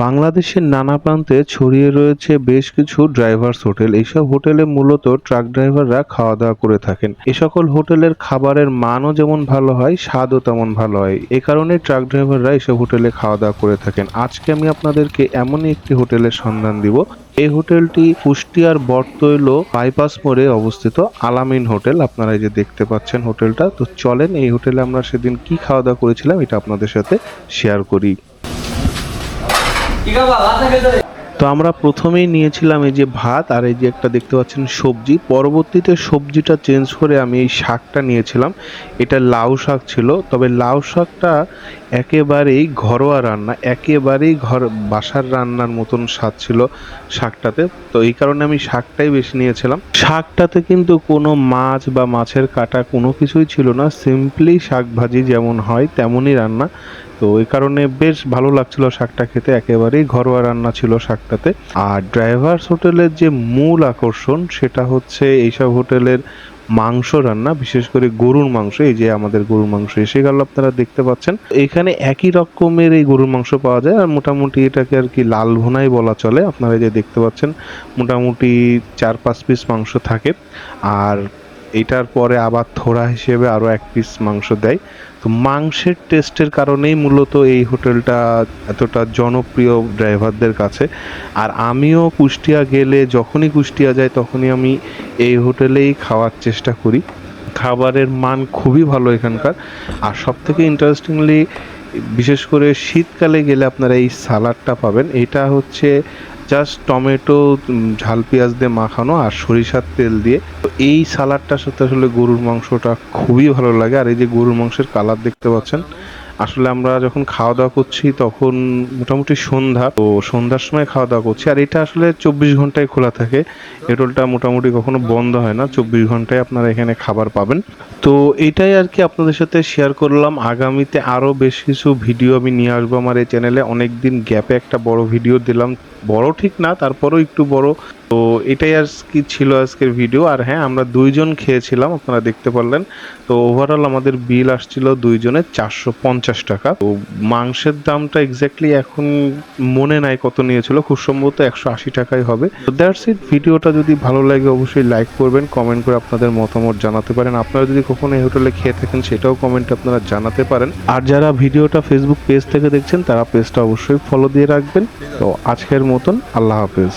বাংলাদেশের নানা প্রান্তে ছড়িয়ে রয়েছে বেশ কিছু ড্রাইভার্স হোটেল। এইসব হোটেলে মূলত ট্রাক ড্রাইভাররা খাওয়া দাওয়া করে থাকেন। এ সকল হোটেলের খাবারের মানও যেমন ভালো হয়, স্বাদও তেমন ভালো হয়। এ কারণে ট্রাক ড্রাইভাররা এসব হোটেলে খাওয়া দাওয়া করে থাকেন। আজকে আমি আপনাদেরকে এমনই একটি হোটেলের সন্ধান দিব। এই হোটেলটি কুষ্টিয়ার বটতৈল বাইপাস মোড়ে অবস্থিত আলামিন হোটেল। আপনারা এই যে দেখতে পাচ্ছেন হোটেলটা। তো চলেন এই হোটেলে আমরা সেদিন কি খাওয়া দাওয়া করেছিলাম, এটা আপনাদের সাথে শেয়ার করি। তো আমরা প্রথমেই নিয়েছিলাম এই যে ভাত আর এই যে একটা দেখতে পাচ্ছেন সবজি। পরবর্তীতে সবজিটা চেঞ্জ করে আমি এই শাকটা নিয়েছিলাম। এটা লাউ শাক ছিল, তবে লাউ শাকটা একেবারেই ঘরোয়া রান্না, একেবারেই ঘর বাসার রান্নার মতন স্বাদ ছিল শাকটাতে। তো এই কারণে আমি শাকটাই বেশি নিয়েছিলাম। শাকটাতে কিন্তু কোনো মাছ বা মাছের কাটা কোনো কিছুই ছিল না সিম্পলি শাক ভাজি যেমন হয় তেমনই রান্না। তো এই কারণে বেশ ভালো লাগছিল শাকটা খেতে। একেবারেই ঘরোয়া রান্না ছিল শাকটাতে। আর ড্রাইভার্স হোটেলের যে মূল আকর্ষণ, সেটা হচ্ছে এইসব হোটেলের মাংস রান্না, বিশেষ করে গরুর মাংস। এই যে আমাদের গরুর মাংস, এসে গেল আপনারা দেখতে পাচ্ছেন। এখানে একই রকমের এই গরুর মাংস পাওয়া যায়। আর মোটামুটি এটাকে আর কি লাল ভুনাই বলা চলে। আপনারা যে দেখতে পাচ্ছেন, মোটামুটি চার পাঁচ পিস মাংস থাকে। আর এটার পরে আবার থোড়া হিসেবে আরও এক পিস মাংস দেয়। তো মাংসের টেস্টের কারণেই মূলত এই হোটেলটা এতটা জনপ্রিয় ড্রাইভারদের কাছে। আর আমিও কুষ্টিয়া গেলে যখনই কুষ্টিয়া যাই, তখনই আমি এই হোটেলেই খাওয়ার চেষ্টা করি। খাবারের মান খুবই ভালো এখানকার। আর সব থেকে ইন্টারেস্টিংলি বিশেষ করে শীতকালে গেলে আপনারা এই সালাডটা পাবেন। এটা হচ্ছে জাস্ট টমেটো ঝাল পেঁয়াজ দিয়ে মাখানো আর সরিষার তেল দিয়ে। তো এই সালাডটার সাথে আসলে গরুর মাংসটা খুবই ভালো লাগে। আর এই যে গরুর মাংসের কালার দেখতে পাচ্ছেন আসলে আমরা যখন খাওয়া দাওয়া করছি তখন মোটামুটি সন্ধ্যা, তো সন্ধ্যার সময় খাওয়া দাওয়া করছি। আর এটা আসলে চব্বিশ ঘন্টায় খোলা থাকে। এটোলটা মোটামুটি কখনো বন্ধ হয় না। চব্বিশ ঘন্টায় আপনারা এখানে খাবার পাবেন। তো এটাই আর কি আপনাদের সাথে শেয়ার করলাম। আগামীতে আরও বেশ কিছু ভিডিও আমি নিয়ে আসব আমার এই চ্যানেলে অনেক দিন গ্যাপে একটা বড় ভিডিও দিলাম। বড় ঠিক না, তারপরেও একটু বড় তো এটাই আর কি ছিল আজকের ভিডিও আর হ্যাঁ আমরা দুইজন খেয়েছিলাম, আপনারা দেখতে পারলেন। তো ওভারঅল আমাদের বিল আসছিল দুইজনের চারশো পঞ্চাশ টাকা। তো মাংসের দামটা এক্স্যাক্টলি এখন মনে নাই কত নিয়েছিল, খুব সম্ভবত একশো আশি টাকাই হবে। তো দ্যাটস ইট ভিডিওটা যদি ভালো লাগে অবশ্যই লাইক করবেন কমেন্ট করে আপনাদের মতামত জানাতে পারেন। আপনারা যদি কখনো এই হোটেলে খেয়ে থাকেন, সেটাও কমেন্টে আপনারা জানাতে পারেন। আর যারা ভিডিওটা ফেসবুক পেজ থেকে দেখছেন, তারা পেজটা অবশ্যই ফলো দিয়ে রাখবেন। তো আজকের মতন, আল্লাহ হাফেজ।